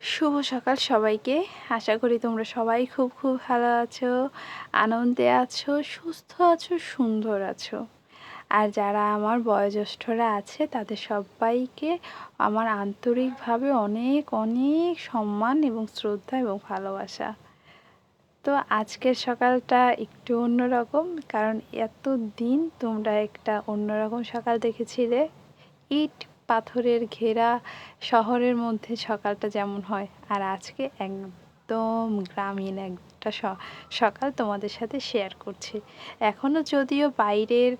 শুভ সকাল সবাইকে। আশা করি তোমরা সবাই খুব খুব ভালো আছো, আনন্দে আছো, সুস্থ আছো, সুন্দর আছো। আর যারা আমার বয়োজ্যেষ্ঠরা আছে, তাদের সবাইকে আমার আন্তরিকভাবে অনেক অনেক সম্মান এবং শ্রদ্ধা এবং ভালোবাসা। তো আজকের সকালটা একটু অন্যরকম, কারণ এত দিন তোমরা একটা অন্যরকম সকাল দেখেছিলে। ইট পাথরের ঘেরা শহরের মধ্যে সকালটা যেমন হয়, আর আজকে একদম গ্রামীণ একটা সকাল তোমাদের সাথে শেয়ার করছি। এখনও যদিও বাইরের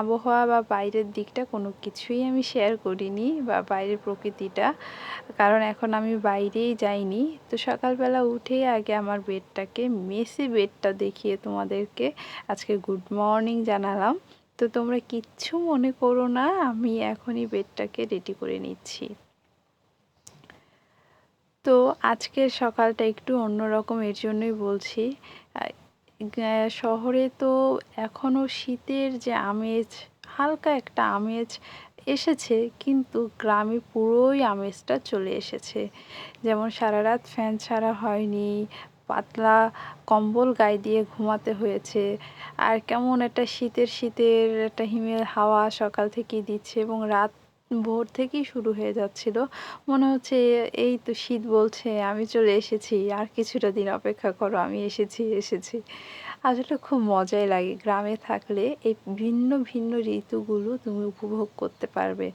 আবহাওয়া বা বাইরের দিকটা কোনো কিছুই আমি শেয়ার করিনি বা বাইরের প্রকৃতিটা, কারণ এখন আমি বাইরেই যাইনি। তো সকালবেলা উঠেই আগে আমার বেডটাকে মেসি বেডটা দেখিয়ে তোমাদেরকে আজকে গুড মর্নিং জানালাম। তো তোমরা কিচ্ছু মনে করো না, আমি এখনই বেডটাকে রেডি করে নিচ্ছি। তো আজকের সকালটা একটু অন্যরকম, এর জন্যই বলছি। শহরে তো এখনও শীতের যে আমেজ, হালকা একটা আমেজ এসেছে, কিন্তু গ্রামে পুরোই আমেজটা চলে এসেছে। যেমন সারা রাত ফ্যান ছাড়া হয়নি পাতলা কম্বল গায়ে দিয়ে ঘুমাতে হয়েছে। আর কেমন একটা শীতের শীতের একটা হিমেল হাওয়া সকাল থেকেই দিচ্ছে এবং রাত ভোর থেকেই শুরু হয়ে যাচ্ছিল। মনে হচ্ছে এই তো শীত বলছে, আমি চলে এসেছি, আর কিছুটা দিন অপেক্ষা করো, আমি এসেছি এসেছি। আসলে খুব মজাই লাগে গ্রামে থাকলে এই ভিন্ন ভিন্ন ঋতুগুলো তুমি উপভোগ করতে পারবে।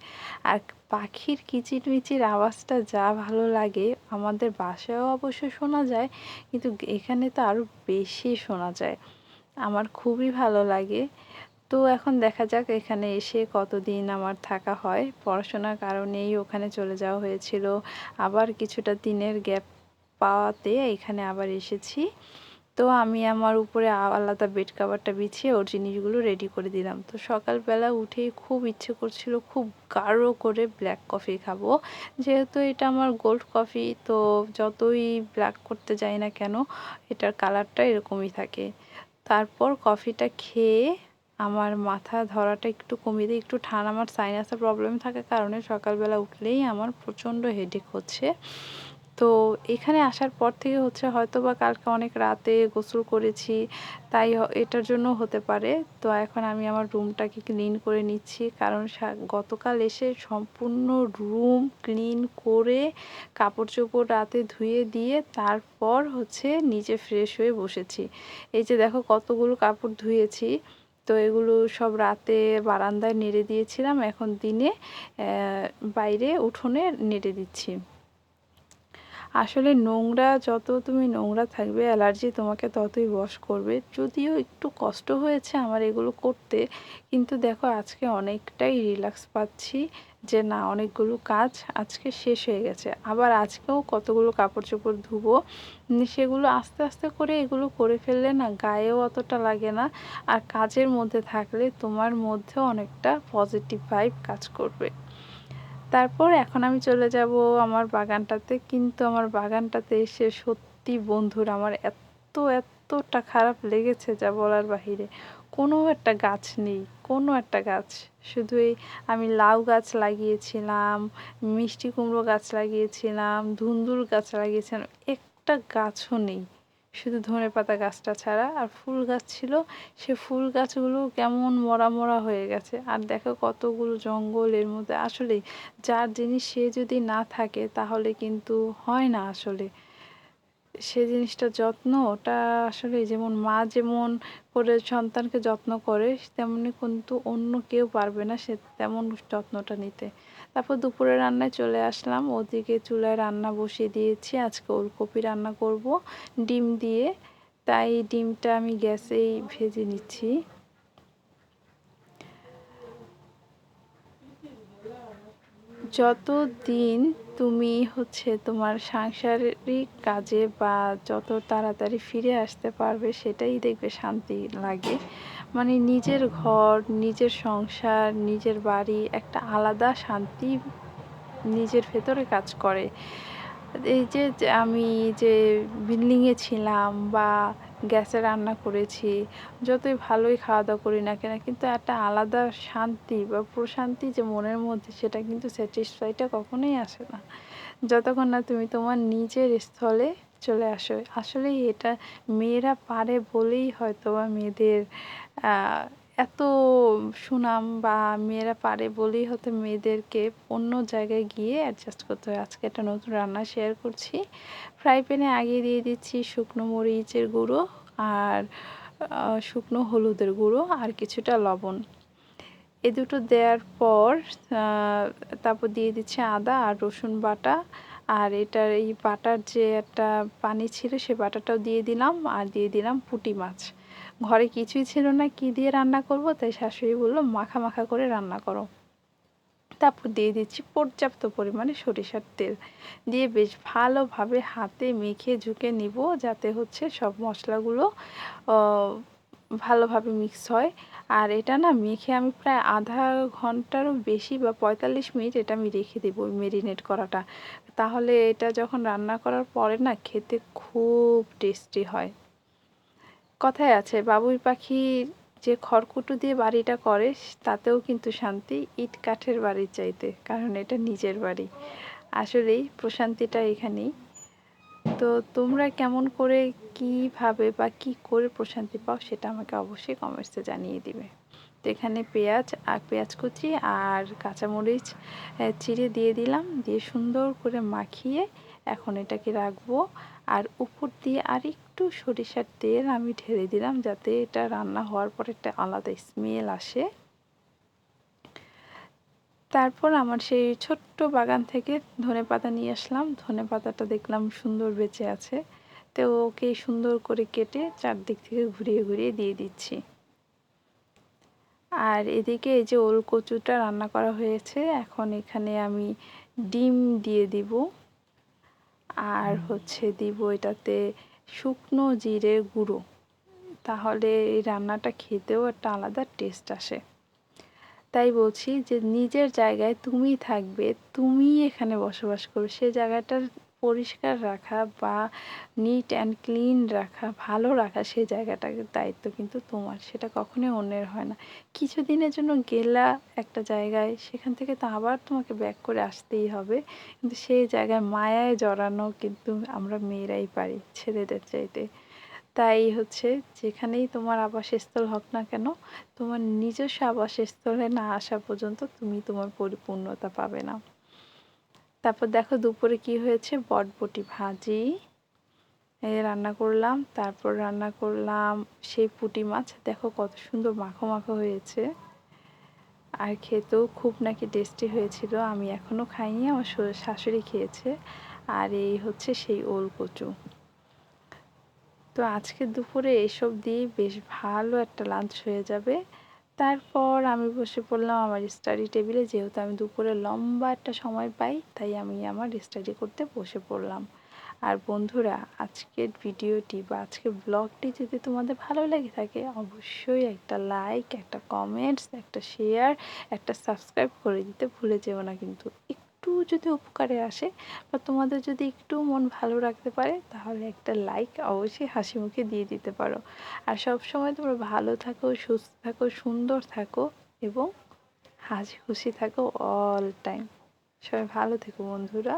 আর পাখির কিচিরমিচির আওয়াজটা যা ভালো লাগে আমাদের বাসায়ও অবশ্য শোনা যায়, কিন্তু এখানে তো আরও বেশি শোনা যায়। আমার খুবই ভালো লাগে। তো এখন দেখা যাক এখানে এসে কতদিন আমার থাকা হয়। পড়াশোনার কারণেই ওখানে চলে যাওয়া হয়েছিল। আবার কিছুটা দিনের গ্যাপ পাওয়াতে এখানে আবার এসেছি। তো আমি আমার উপরে আলাদা বেড কাভারটা বিছিয়ে ওর জিনিসগুলো রেডি করে দিলাম। তো সকালবেলা উঠেই খুব ইচ্ছে করছিল খুব গাঢ় করে ব্ল্যাক কফি খাব। যেহেতু এটা আমার গোল্ড কফি তো যতই ব্ল্যাক করতে যাই না কেন, এটার কালারটা এরকমই থাকে। তারপর কফিটা খেয়ে আমার মাথা ধরাটা একটু কমিয়ে দিই একটু ঠান্ডা আমার সাইনাসের প্রবলেম থাকার কারণে সকালবেলা উঠলেই আমার প্রচণ্ড হেডেক হচ্ছে। তো এখানে আসার পর থেকে হচ্ছে হয়তো বা কালকে অনেক রাতে গোসল করেছি, তাই এটার জন্য হতে পারে। তো এখন আমি আমার রুমটাকে ক্লিন করে নিচ্ছি, কারণ গতকাল এসে সম্পূর্ণ রুম ক্লিন করে কাপড় চোপড় রাতে ধুয়ে দিয়ে তারপর হচ্ছে নিচে ফ্রেশ হয়ে বসেছি। এই যে দেখো কতগুলো কাপড় ধুয়েছি, তো এগুলো সব রাতে বারান্দায় নেড়ে দিয়েছিলাম, এখন দিনে বাইরে উঠোনে নেড়ে দিচ্ছি। আসলে নোংরা, যত তুমি নোংরা থাকবে, অ্যালার্জি তোমাকে ততই বশ করবে। যদিও একটু কষ্ট হয়েছে আমার এগুলো করতে, কিন্তু দেখো আজকে অনেকটাই রিল্যাক্স পাচ্ছি যে না, অনেকগুলো কাজ আজকে শেষ হয়ে গেছে। আবার আজকেও কতগুলো কাপড় চোপড় ধুবো সেগুলো আস্তে আস্তে করে এগুলো করে ফেললে না গায়েও অতটা লাগে না। আর কাজের মধ্যে থাকলে তোমার মধ্যেও অনেকটা পজিটিভ ভাইব কাজ করবে। তারপর এখন আমি চলে যাব আমার বাগানটাতে। কিন্তু আমার বাগানটাতে এসে সত্যি বন্ধুর, আমার এত, এতটা খারাপ লেগেছে যা বলার বাহিরে। কোনো একটা গাছ নেই, কোনো একটা গাছ। শুধু এই আমি লাউ গাছ লাগিয়েছিলাম, মিষ্টি কুমড়ো গাছ লাগিয়েছিলাম ধুন্দুল গাছ লাগিয়েছিলাম, একটা গাছও নেই। শুধু ধনে পাতা গাছটা ছাড়া, আর ফুল গাছ ছিল, সে ফুল গাছগুলো কেমন মরা মরা হয়ে গেছে। আর দেখো কতগুলো জঙ্গল এর মধ্যে। আসলে যার জিনিস সে যদি না থাকে, তাহলে কিন্তু হয় না আসলে। সে জিনিসটা যত্ন, ওটা আসলে যেমন মা যেমন করে সন্তানকে যত্ন করে, তেমনি কিন্তু অন্য কেউ পারবে না সে তেমন যত্নটা নিতে। তারপর দুপুরে রান্নায় চলে আসলাম। ওদিকে চুলায় রান্না বসিয়ে দিয়েছি। আজকে ওলকপি রান্না করব। ডিম দিয়ে। তাই ডিমটা আমি গ্যাসেই ভেজে নিচ্ছি। যত দিন তুমি হচ্ছে তোমার সাংসারিক কাজে বা যত তাড়াতাড়ি ফিরে আসতে পারবে, সেটাই দেখবে শান্তি লাগে। মানে নিজের ঘর, নিজের সংসার, নিজের বাড়ি একটা আলাদা শান্তি নিজের ভেতরে কাজ করে। এই যে আমি যে বিল্ডিংয়ে ছিলাম বা গ্যাসে রান্না করেছি, যতই ভালোই খাওয়া দাওয়া করি না কেন, কিন্তু একটা আলাদা শান্তি বা প্রশান্তি যে মনের মধ্যে, সেটা কিন্তু স্যাটিসফাইটা কখনোই আসে না। যতক্ষণ না তুমি তোমার নিজের স্থলে চলে আসো। আসলেই এটা মেয়েরা পারে বলেই হয়তো বা মেয়েদের এত সুনাম বা মেয়েরা পারে বলেই হয়তো মেয়েদেরকে অন্য জায়গায় গিয়ে অ্যাডজাস্ট করতে হয়। আজকে একটা নতুন রান্না শেয়ার করছি। ফ্রাই প্যানে আগে দিয়ে দিচ্ছি শুকনো মরিচের গুঁড়ো আর শুকনো হলুদের গুঁড়ো আর কিছুটা লবণ। এ দুটো দেওয়ার পর তারপর দিয়ে দিচ্ছে আদা আর রসুন বাটা। আর এটার এই বাটার যে একটা পানি ছিল সে বাটাটাও দিয়ে দিলাম আর দিয়ে দিলাম পুঁটি মাছ। ঘরে কিছুই ছিল না, কি দিয়ে রান্না করব? তাই শাশুড়ি বলল, মাখা মাখা করে রান্না করো। তারপর দিয়ে দিচ্ছি পর্যাপ্ত পরিমাণে সরিষার তেল। দিয়ে বেশ ভালোভাবে হাতে মেখে ঝুঁকে নিব যাতে হচ্ছে সব মশলাগুলো ভালোভাবে মিক্স হয়। আর এটা না মেখে আমি প্রায় আধা ঘন্টারও বেশি বা পঁয়তাল্লিশ মিনিট এটা আমি রেখে দেবো মেরিনেট করাটা। তাহলে এটা যখন রান্না করার পরে না খেতে খুব টেস্টি হয়। কথায় আছে, বাবুই পাখি যে খড়কুটো দিয়ে বাড়িটা করে, তাতেও কিন্তু শান্তি, ইট কাঠের বাড়ির চাইতে, কারণ এটা নিজের বাড়ি। আসলেই প্রশান্তিটা এখানেই। তো তোমরা কেমন করে, কীভাবে বা কি করে প্রশান্তি পাও সেটা আমাকে অবশ্যই কমেন্টসে জানিয়ে দিবে। তো এখানে পেঁয়াজ, আর পেঁয়াজ কুচি, আর কাঁচামরিচ চিড়ে দিয়ে দিলাম, দিয়ে সুন্দর করে মাখিয়ে এখন এটাকে রাখব। আর উপর দিয়ে আর একটু সরিষার তেল আমি ঢেলে দিলাম যাতে এটা রান্না হওয়ার পর একটা আলাদা স্মেল আসে। তারপর আমার সেই ছোট্ট বাগান থেকে ধনে পাতা নিয়ে আসলাম। ধনে পাতাটা দেখলাম সুন্দর বেঁচে আছে। তো ওকে সুন্দর করে কেটে চারদিক থেকে ঘুরিয়ে ঘুরিয়ে দিয়ে দিচ্ছি। আর এদিকে এই যে ওল কচুটা রান্না করা হয়েছে, এখন এখানে আমি ডিম দিয়ে দিব। আর হচ্ছে দিব এটাতে শুকনো জিরে গুঁড়ো। তাহলে এই রান্নাটা খেতেও একটা আলাদা টেস্ট আসে। তাই বলছি যে নিজের জায়গায় তুমি থাকবে তুমি এখানে বসবাস করবে সে জায়গাটার পরিষ্কার রাখা বা নিট অ্যান্ড ক্লিন রাখা, ভালো রাখা সেই জায়গাটার দায়িত্ব কিন্তু তোমার। সেটা কখনোই অন্যের হয় না। কিছুদিনের জন্য গেলা একটা জায়গায়, সেখান থেকে তো আবার তোমাকে ব্যাক করে আসতেই হবে। কিন্তু সেই জায়গায় মায়ায় জড়ানো কিন্তু আমরা মেয়েরাই পারি, ছেলেদের চাইতে। তাই হচ্ছে যেখানেই তোমার আবাসস্থল হোক না কেন, তোমার নিজস্ব আবাসস্থলে না আসা পর্যন্ত তুমি তোমার পরিপূর্ণতা পাবে না। তারপর দেখো দুপুরে কি হয়েছে? বটবটি ভাজি। রান্না করলাম, তারপর রান্না করলাম সেই পুঁটি মাছ। দেখো কত সুন্দর মাখো মাখো হয়েছে। আর খেতেও খুব নাকি টেস্টি হয়েছিল। আমি এখনও খাইনি, আমার শাশুড়ি খেয়েছে। আর এই হচ্ছে সেই ওল কচু তো আজকে দুপুরে এসব দিয়ে বেশ ভালো একটা লাঞ্চ হয়ে যাবে। তারপর আমি বসে পড়লাম আমার স্টাডি টেবিলে যেহেতু আমি দুপুরে লম্বা একটা সময় পাই, তাই আমি আমার স্টাডি করতে বসে পড়লাম। আর বন্ধুরা, আজকের ভিডিওটি বা আজকের ব্লগটি যদি তোমাদের ভালো লেগে থাকে, অবশ্যই একটা লাইক একটা কমেন্টস একটা শেয়ার একটা সাবস্ক্রাইব করে দিতে ভুলে যেও না কিন্তু। একটু যদি উপকারে আসে বা তোমাদের যদি একটু মন ভালো রাখতে পারে, তাহলে একটা লাইক অবশ্যই হাসি মুখে দিয়ে দিতে পারো। আর সব সময় তোমরা ভালো থাকো, সুস্থ থাকো, সুন্দর থাকো এবং হাসি খুশি থাকো অল টাইম সবাই ভালো থেকো বন্ধুরা।